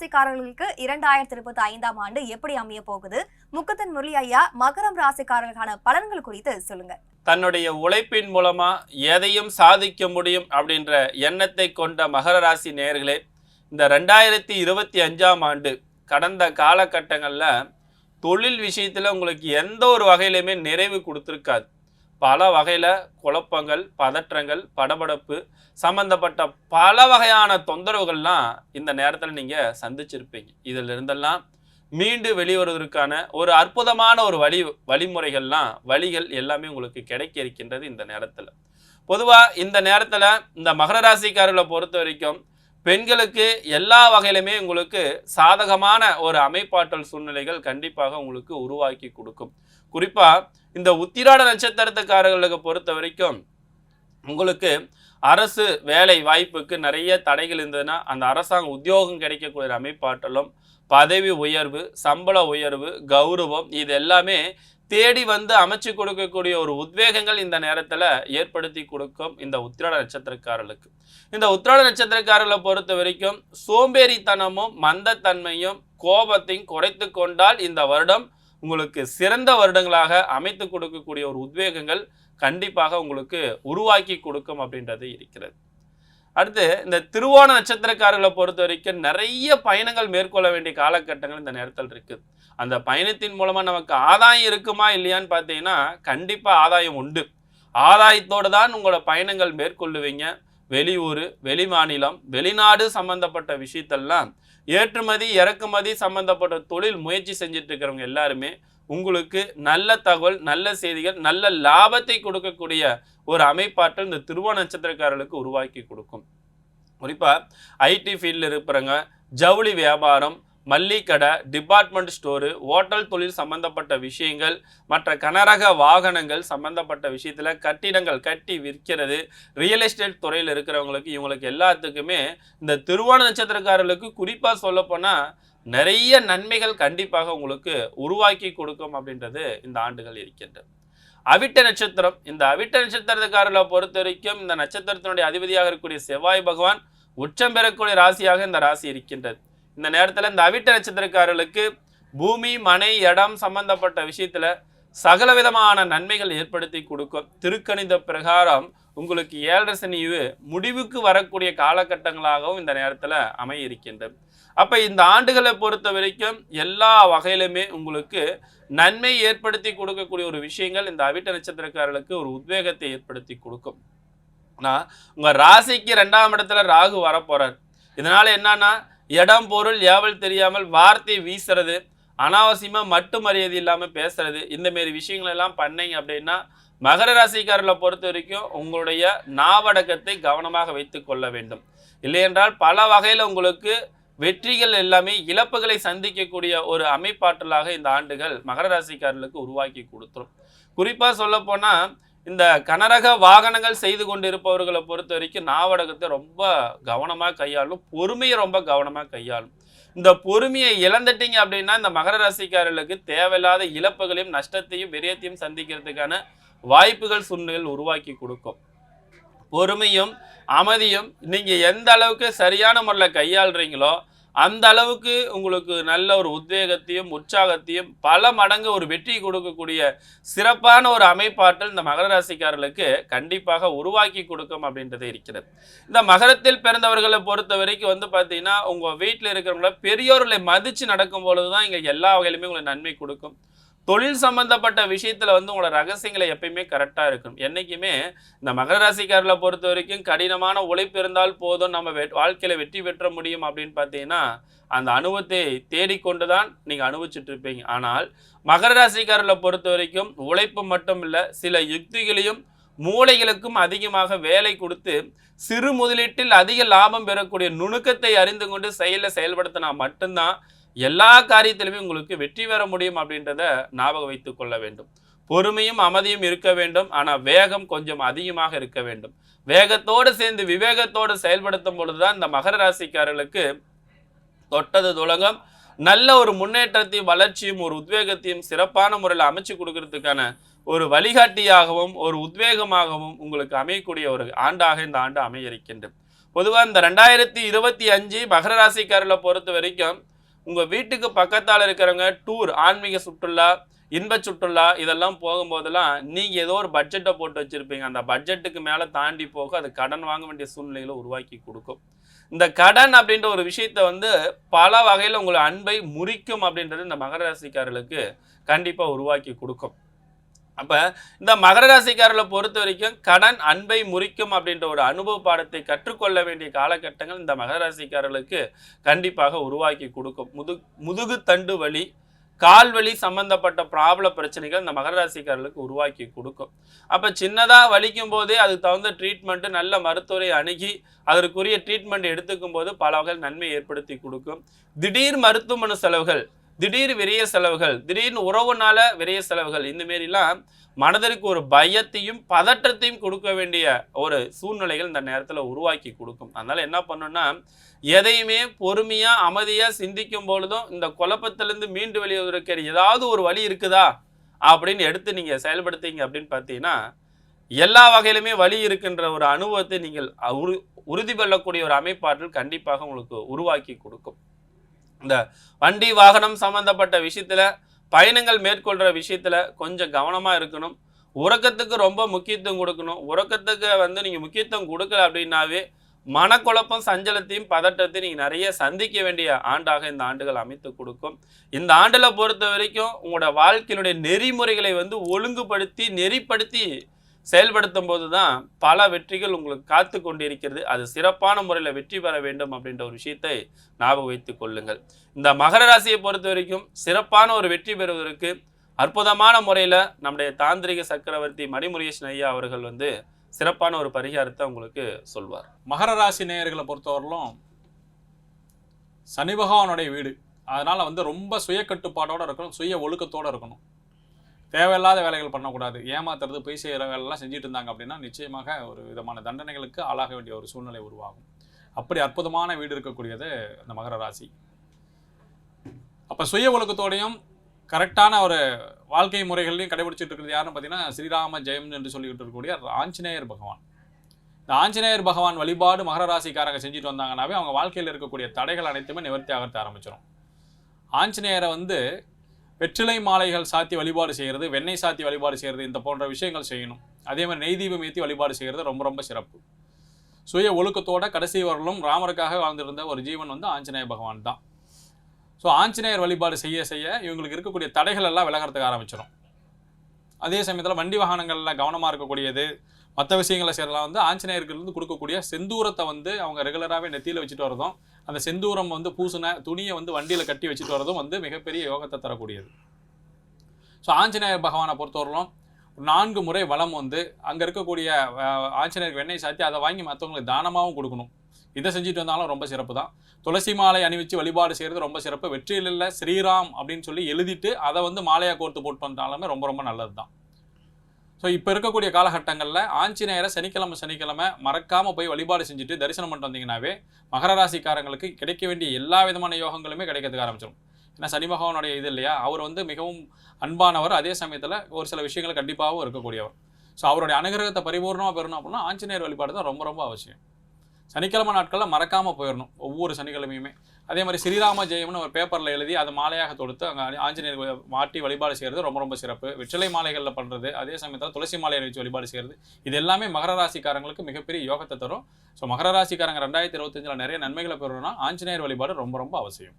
ராசிக்காரர்களுக்கு இரண்டாயிரத்தி இருபத்தி ஐந்தாம் ஆண்டு எப்படி அமைய போகுது? முக்கத்தன் முரளி ஐயா மகரம் ராசிக்காரர்களுக்கான பலன்கள் குறித்து சொல்லுங்க. தன்னுடைய உழைப்பின் மூலமா எதையும் சாதிக்க முடியும் அப்படின்ற எண்ணத்தை கொண்ட மகர ராசி நேர்களே இந்த ரெண்டாயிரத்தி இருபத்தி அஞ்சாம் ஆண்டு கடந்த காலகட்டங்களில் தொழில் விஷயத்தில் உங்களுக்கு எந்த ஒரு வகையிலுமே நிறைவு கொடுத்துருக்காது. பல வகையில் குழப்பங்கள் பதற்றங்கள் படபடப்பு சம்பந்தப்பட்ட பல வகையான தொந்தரவுகள்லாம் இந்த நேரத்தில் நீங்கள் சந்திச்சிருப்பீங்க. இதில் இருந்தெல்லாம் மீண்டு வெளிவருவதற்கான ஒரு அற்புதமான ஒரு வழி வழிமுறைகள்லாம் வழிகள் எல்லாமே உங்களுக்கு கிடைக்க இருக்கின்றது இந்த நேரத்தில். பொதுவாக இந்த நேரத்தில் இந்த மகர ராசிக்காரர்களை பொறுத்த வரைக்கும் பெண்களுக்கு எல்லா வகையிலுமே உங்களுக்கு சாதகமான ஒரு அமைப்பாற்றல் சூழ்நிலைகள் கண்டிப்பாக உங்களுக்கு உருவாக்கி கொடுக்கும். குறிப்பாக இந்த உத்திராட நட்சத்திரத்துக்காரர்களுக்கு பொறுத்த வரைக்கும் உங்களுக்கு அரசு வேலை வாய்ப்புக்கு நிறைய தடைகள் இருந்ததுன்னா அந்த அரசாங்க உத்தியோகம் கிடைக்கக்கூடிய அமைப்பாற்றலும் பதவி உயர்வு சம்பள உயர்வு கௌரவம் இது எல்லாமே தேடி வந்து அமைச்சு கொடுக்கக்கூடிய ஒரு உத்வேகங்கள் இந்த நேரத்தில் ஏற்படுத்தி கொடுக்கும் இந்த உத்திராட நட்சத்திரக்காரர்களுக்கு. இந்த உத்திராட நட்சத்திரக்காரர்களை பொறுத்த வரைக்கும் சோம்பேறித்தனமும் மந்தத்தன்மையும் கோபத்தையும் குறைத்து கொண்டால் இந்த வருடம் உங்களுக்கு சிறந்த வருடங்களாக அமைத்து கொடுக்கக்கூடிய ஒரு உத்வேகங்கள் கண்டிப்பாக உங்களுக்கு உருவாக்கி கொடுக்கும் அப்படின்றது இருக்கிறது. அடுத்து இந்த திருவோண நட்சத்திரக்காரர்களை பொறுத்த வரைக்கும் நிறைய பயணங்கள் மேற்கொள்ள வேண்டிய காலகட்டங்கள் இந்த நேரத்தில் இருக்குது அந்த பயணத்தின் மூலமாக நமக்கு ஆதாயம் இருக்குமா இல்லையான்னு பார்த்தீங்கன்னா கண்டிப்பாக ஆதாயம் உண்டு. ஆதாயத்தோடு தான் உங்களோட பயணங்கள் மேற்கொள்ளுவீங்க. வெளியூர் வெளிமாநிலம் வெளிநாடு சம்பந்தப்பட்ட விஷயத்தெல்லாம் ஏற்றுமதி இறக்குமதி சம்பந்தப்பட்ட தொழில் முயற்சி செஞ்சுட்டு இருக்கிறவங்க எல்லாருமே உங்களுக்கு நல்ல தகவல் நல்ல செய்திகள் நல்ல லாபத்தை கொடுக்கக்கூடிய ஒரு அமைப்பாற்றல் இந்த திருவோண நட்சத்திரக்காரர்களுக்கு உருவாக்கி கொடுக்கும். குறிப்பாக ஐடி ஃபீல்டில் இருக்கிறவங்க ஜவுளி வியாபாரம் மல்லிக்கடை டிபார்ட்மெண்ட் ஸ்டோரு ஓட்டல் தொழில் சம்பந்தப்பட்ட விஷயங்கள் மற்ற கனரக வாகனங்கள் சம்பந்தப்பட்ட விஷயத்தில் கட்டிடங்கள் கட்டி விற்கிறது ரியல் எஸ்டேட் துறையில் இருக்கிறவங்களுக்கு இவங்களுக்கு எல்லாத்துக்குமே இந்த திருவோண நட்சத்திரக்காரர்களுக்கு குறிப்பாக சொல்லப்போனால் நிறைய நன்மைகள் கண்டிப்பாக உங்களுக்கு உருவாக்கி கொடுக்கும் அப்படின்றது இந்த ஆண்டுகள் இருக்கின்றது. அவிட்ட நட்சத்திரம் இந்த அவிட்ட நட்சத்திரக்காரர்களை பொறுத்த வரைக்கும் இந்த நட்சத்திரத்தினுடைய அதிபதியாக இருக்கக்கூடிய செவ்வாய் பகவான் உச்சம் பெறக்கூடிய ராசியாக இந்த ராசி இருக்கின்றது. இந்த நேரத்தில் இந்த அவிட்ட நட்சத்திரக்காரர்களுக்கு பூமி மனை இடம் சம்பந்தப்பட்ட விஷயத்தில் சகல விதமான நன்மைகள் ஏற்படுத்தி கொடுக்கும். திருக்கணித பிரகாரம் உங்களுக்கு ஏழரை சனிவு முடிவுக்கு வரக்கூடிய காலகட்டங்களாகவும் இந்த நேரத்தில் அமைய இருக்கின்றது அப்போ இந்த ஆண்டுகளை பொறுத்த வரைக்கும் எல்லா வகையிலுமே உங்களுக்கு நன்மை ஏற்படுத்தி கொடுக்கக்கூடிய ஒரு விஷயங்கள் இந்த அவிட்ட நட்சத்திரக்காரர்களுக்கு ஒரு உத்வேகத்தை ஏற்படுத்தி கொடுக்கும். ஆனால் உங்கள் ராசிக்கு ரெண்டாம் இடத்துல ராகு வரப்போறார். இதனால என்னன்னா இடம் பொருள் ஏவல் தெரியாமல் வார்த்தை வீசுறது அனாவசியமாக மட்டு மரியாதை இல்லாமல் பேசுறது. இந்த மாரி விஷயங்கள் எல்லாம் பண்ணீங்க அப்படின்னா மகர ராசிக்காரர்களை பொறுத்த வரைக்கும் உங்களுடைய நாவடக்கத்தை கவனமாக வைத்து கொள்ள வேண்டும். இல்லையென்றால் பல வகையில் உங்களுக்கு வெற்றிகள் எல்லாமே இழப்புகளை சந்திக்கக்கூடிய ஒரு அமைப்பாற்றலாக இந்த ஆண்டுகள் மகர ராசிக்காரர்களுக்கு உருவாக்கி கொடுத்துரும். குறிப்பாக சொல்லப்போனால் இந்த கனரக வாகனங்கள் செய்து கொண்டு இருப்பவர்களை பொறுத்த வரைக்கும் நாவடகத்தை ரொம்ப கவனமாக கையாளும் பொறுமையை ரொம்ப கவனமாக கையாளும். இந்த பொறுமையை இழந்துட்டீங்க அப்படின்னா இந்த மகர ராசிக்காரர்களுக்கு தேவையில்லாத இழப்புகளையும் நஷ்டத்தையும் விரயத்தையும் சந்திக்கிறதுக்கான வாய்ப்புகள் சூழ்நிலைகள் உருவாக்கி கொடுக்கும். பொறுமையும் அமைதியும் நீங்கள் எந்த அளவுக்கு சரியான முறையில் கையாளுறீங்களோ அந்த அளவுக்கு உங்களுக்கு நல்ல ஒரு உத்வேகத்தையும் உற்சாகத்தையும் பல மடங்கு ஒரு வெற்றி கொடுக்கக்கூடிய சிறப்பான ஒரு அமைப்பாற்றல் இந்த மகர ராசிக்காரர்களுக்கு கண்டிப்பாக உருவாக்கி கொடுக்கும் அப்படின்றது இருக்கிறது. இந்த மகரத்தில் பிறந்தவர்களை பொறுத்த வரைக்கும் வந்து பார்த்தீங்கன்னா உங்கள் வீட்டில் இருக்கிறவங்கள பெரியோர்களை மதித்து நடக்கும் பொழுது தான் இங்கே எல்லா வகையிலுமே உங்களுக்கு நன்மை கொடுக்கும். தொழில் சம்பந்தப்பட்ட விஷயத்தில் வந்து உங்களோட ரகசியங்களை எப்பயுமே கரெக்டாக இருக்கும் என்னைக்குமே இந்த மகர ராசிக்காரர்களை பொறுத்த வரைக்கும் கடினமான உழைப்பு இருந்தால் போதும். நம்ம வெ வாழ்க்கையில் வெற்றி பெற்ற முடியும் அப்படின்னு பார்த்தீங்கன்னா அந்த அனுபவத்தை தேடிக்கொண்டு தான் நீங்கள் அனுபவிச்சுட்டு இருப்பீங்க. ஆனால் மகர ராசிக்காரர்களை பொறுத்த வரைக்கும் உழைப்பு மட்டும் இல்லை சில யுக்திகளையும் மூளைகளுக்கும் அதிகமாக வேலை கொடுத்து சிறு முதலீட்டில் அதிக லாபம் பெறக்கூடிய நுணுக்கத்தை அறிந்து கொண்டு செயலில் செயல்படுத்தினா மட்டும்தான் எல்லா காரியத்திலுமே உங்களுக்கு வெற்றி பெற முடியும் அப்படின்றத ஞாபகம் வைத்து கொள்ள வேண்டும். பொறுமையும் அமைதியும் இருக்க வேண்டும். ஆனால் வேகம் கொஞ்சம் அதிகமாக இருக்க வேண்டும். வேகத்தோடு சேர்ந்து விவேகத்தோடு செயல்படுத்தும் பொழுதுதான் இந்த மகர ராசிக்காரர்களுக்கு தொட்டது துலகம் நல்ல ஒரு முன்னேற்றத்தையும் வளர்ச்சியும் ஒரு உத்வேகத்தையும் சிறப்பான முறையில் அமைச்சு கொடுக்கறதுக்கான ஒரு வழிகாட்டியாகவும் ஒரு உத்வேகமாகவும் உங்களுக்கு அமையக்கூடிய ஒரு ஆண்டாக இந்த ஆண்டு அமைய இருக்கின்றது. பொதுவாக இந்த ரெண்டாயிரத்தி இருபத்தி அஞ்சு மகர ராசிக்காரர்களை பொறுத்த வரைக்கும் உங்கள் வீட்டுக்கு பக்கத்தால் இருக்கிறவங்க டூர் ஆன்மீக சுற்றுலா இன்ப சுற்றுலா இதெல்லாம் போகும்போதெல்லாம் நீங்கள் ஏதோ ஒரு பட்ஜெட்டை போட்டு வச்சுருப்பீங்க. அந்த பட்ஜெட்டுக்கு மேலே தாண்டி போக அது கடன் வாங்க வேண்டிய சூழ்நிலைகளை உருவாக்கி கொடுக்கும். இந்த கடன் அப்படின்ற ஒரு விஷயத்தை வந்து பல வகையில் உங்களை அன்பை முறிக்கும் அப்படின்றது இந்த மகர ராசிக்காரர்களுக்கு கண்டிப்பாக உருவாக்கி கொடுக்கும். அப்போ இந்த மகர ராசிக்காரர்களை பொறுத்த வரைக்கும் கடன் அன்பை முறிக்கும் அப்படின்ற ஒரு அனுபவ பாடத்தை கற்றுக்கொள்ள வேண்டிய காலகட்டங்கள் இந்த மகர ராசிக்காரர்களுக்கு கண்டிப்பாக உருவாக்கி கொடுக்கும். முது முதுகு தண்டு வலி கால் வலி சம்பந்தப்பட்ட ப்ராப்ள பிரச்சனைகள் இந்த மகர ராசிக்காரர்களுக்கு உருவாக்கி கொடுக்கும். அப்போ சின்னதாக வலிக்கும் போதே அதுக்கு தகுந்த ட்ரீட்மெண்ட்டு நல்ல மருத்துவரை அணுகி அதற்குரிய ட்ரீட்மெண்ட் எடுத்துக்கும் போது பல வகை நன்மை ஏற்படுத்தி கொடுக்கும். திடீர் மருத்துவமனை செலவுகள் திடீர் விரைய செலவுகள் திடீர்னு உறவுனால விரைய செலவுகள் இந்த மாரிலாம் மனதிற்கு ஒரு பயத்தையும் பதற்றத்தையும் கொடுக்க வேண்டிய ஒரு சூழ்நிலைகள் இந்த நேரத்தில் உருவாக்கி கொடுக்கும். அதனால என்ன பண்ணணும்னா எதையுமே பொறுமையாக அமைதியாக சிந்திக்கும் பொழுதும் இந்த குழப்பத்திலேருந்து மீண்டு வெளியே ஏதாவது ஒரு வழி இருக்குதா அப்படின்னு எடுத்து நீங்கள் செயல்படுத்திங்க அப்படின்னு பார்த்தீங்கன்னா எல்லா வகையிலுமே வழி இருக்கின்ற ஒரு அனுபவத்தை நீங்கள் உறு உறுதி கொள்ளக்கூடிய ஒரு அமைப்பாற்றல் கண்டிப்பாக உங்களுக்கு உருவாக்கி கொடுக்கும். இந்த வண்டி வாகனம் சம்பந்தப்பட்ட விஷயத்தில் பயணங்கள் மேற்கொள்கிற விஷயத்தில் கொஞ்சம் கவனமாக இருக்கணும். உறக்கத்துக்கு ரொம்ப முக்கியத்துவம் கொடுக்கணும். உறக்கத்துக்கு வந்து நீங்கள் முக்கியத்துவம் கொடுக்கல அப்படின்னாவே மனக்குழப்பம் சஞ்சலத்தையும் பதட்டத்தையும் நீங்கள் நிறைய சந்திக்க வேண்டிய ஆண்டாக இந்த ஆண்டுகள் அமைத்து கொடுக்கும். இந்த ஆண்டில் பொறுத்த வரைக்கும் உங்களோட வாழ்க்கையினுடைய நெறிமுறைகளை வந்து ஒழுங்குபடுத்தி நெறிப்படுத்தி செயல்படுத்தும் போது தான் பல வெற்றிகள் உங்களுக்கு காத்து கொண்டிருக்கிறது. அது சிறப்பான முறையில் வெற்றி பெற வேண்டும் அப்படின்ற ஒரு விஷயத்தை ஞாபகம் வைத்துக் கொள்ளுங்கள். இந்த மகர ராசியை பொறுத்த வரைக்கும் சிறப்பான ஒரு வெற்றி பெறுவதற்கு அற்புதமான முறையில் நம்முடைய தாந்திரிக சக்கரவர்த்தி மணிமுருகேசன் ஐயா அவர்கள் வந்து சிறப்பான ஒரு பரிகாரத்தை உங்களுக்கு சொல்வார். மகர ராசி நேயர்களை பொறுத்தவரையிலும் சனி பகவானுடைய வீடு. அதனால் வந்து ரொம்ப சுய கட்டுப்பாடோட இருக்கணும் சுய ஒழுக்கத்தோடு இருக்கணும். தேவையில்லாத வேலைகள் பண்ணக்கூடாது. ஏமாத்துறது பொய் செய்கிற வேலைலாம் செஞ்சுட்டு இருந்தாங்க அப்படின்னா நிச்சயமாக ஒரு விதமான தண்டனைகளுக்கு ஆளாக வேண்டிய ஒரு சூழ்நிலை உருவாகும். அப்படி அற்புதமான வீடு இருக்கக்கூடியது இந்த மகர ராசி. அப்போ சுய ஒழுக்கத்தோடையும் கரெக்டான ஒரு வாழ்க்கை முறைகள்லையும் கடைபிடிச்சிட்டு இருக்கிறது யாருன்னு பார்த்தீங்கன்னா ஸ்ரீராம ஜெயம் என்று சொல்லிக்கிட்டு இருக்கக்கூடிய ஆஞ்சநேயர் பகவான். இந்த ஆஞ்சநேயர் பகவான் வழிபாடு மகர ராசிக்காரங்க செஞ்சுட்டு வந்தாங்கன்னாவே அவங்க வாழ்க்கையில் இருக்கக்கூடிய தடைகள் அனைத்துமே நிவர்த்தி ஆகிறது ஆரம்பிச்சிடும் ஆஞ்சநேயரை வந்து வெற்றிலை மாலைகள் சாத்தி வழிபாடு செய்கிறது வெண்ணெய் சாத்தி வழிபாடு செய்கிறது இந்த போன்ற விஷயங்கள் செய்யணும். அதே மாதிரி நெய் தீபம் ஏற்றி வழிபாடு செய்கிறது ரொம்ப ரொம்ப சிறப்பு. சுய ஒழுக்கத்தோட கடைசி வரலும் ராமருக்காக வாழ்ந்திருந்த ஒரு ஜீவன் வந்து ஆஞ்சநேய பகவான் தான். ஸோ ஆஞ்சநேயர் வழிபாடு செய்ய செய்ய இவங்களுக்கு இருக்கக்கூடிய தடைகள் எல்லாம் விலகிறதுக்கு ஆரம்பிச்சிடும் அதே சமயத்தில் வண்டி வாகனங்களில் கவனமாக இருக்கக்கூடியது மற்ற விஷயங்களை சேரலாம் வந்து ஆஞ்சநேயர்கள்லேருந்து கொடுக்கக்கூடிய செந்தூரத்தை வந்து அவங்க ரெகுலராகவே நெத்தியில் வச்சுட்டு வரதும் அந்த செந்தூரம் வந்து பூசின துணியை வந்து வண்டியில் கட்டி வச்சுட்டு வரதும் வந்து மிகப்பெரிய யோகத்தை தரக்கூடியது. ஸோ ஆஞ்சநேயர் பகவானை பொறுத்தவரையிலும் நான்கு முறை வளம் வந்து அங்கே இருக்கக்கூடிய ஆஞ்சநேயருக்கு வெண்ணெய் சாத்தி அதை வாங்கி மற்றவங்களுக்கு தானமாகவும் கொடுக்கணும். இதை செஞ்சுட்டு வந்தாலும் ரொம்ப சிறப்பு தான். துளசி மாலை அணிவிச்சு வழிபாடு செய்கிறது ரொம்ப சிறப்பு. வெற்றியில் இல்லை ஸ்ரீராம் அப்படின்னு சொல்லி எழுதிட்டு அதை வந்து மாலையாக கோர்த்து போட்டு வந்தாலுமே ரொம்ப ரொம்ப நல்லது தான் ஸோ இப்போ இருக்கக்கூடிய காலகட்டங்களில் ஆஞ்சநேயரை சனிக்கிழமை சனிக்கிழமை மறக்காமல் போய் வழிபாடு செஞ்சுட்டு தரிசனம் பண்ணிட்டு வந்தீங்கன்னாவே மகர ராசிக்காரங்களுக்கு கிடைக்க வேண்டிய எல்லா விதமான யோகங்களுமே கிடைக்கிறதுக்கு ஆரம்பிச்சிடும் ஏன்னா சனி பகவானுடைய இது இல்லையா? அவர் வந்து மிகவும் அன்பானவர். அதே சமயத்தில் ஒரு சில விஷயங்கள் கண்டிப்பாகவும் இருக்கக்கூடியவர். ஸோ அவருடைய அனுகிரகத்தை பரிபூர்ணமாக பெறணும் அப்படின்னா ஆஞ்சநேயர் வழிபாடு தான் ரொம்ப ரொம்ப அவசியம். சனிக்கிழமை நாட்களில் மறக்காமல் போயிடணும் ஒவ்வொரு சனிக்கிழமையுமே. அதே மாதிரி ஸ்ரீராம ஜெயம்னு ஒரு பேப்பரில் எழுதி அதை மாலையாக தொடுத்து அங்கே ஆஞ்சநேயர் மாட்டி வழிபாடு செய்கிறது ரொம்ப ரொம்ப சிறப்பு. வெற்றிலை மாலைகளில் பண்ணுறது அதே சமயத்தில் துளசி மாலையை வச்சு வழிபாடு செய்கிறது இது எல்லாமே மகர ராசிக்காரங்களுக்கு மிகப்பெரிய யோகத்தை தரும். ஸோ மகர ராசிக்காரங்க ரெண்டாயிரத்தி இருபத்தஞ்சில் நிறைய நன்மைகளை பெறணும்னா ஆஞ்சநேயர் வழிபாடு ரொம்ப ரொம்ப அவசியம்.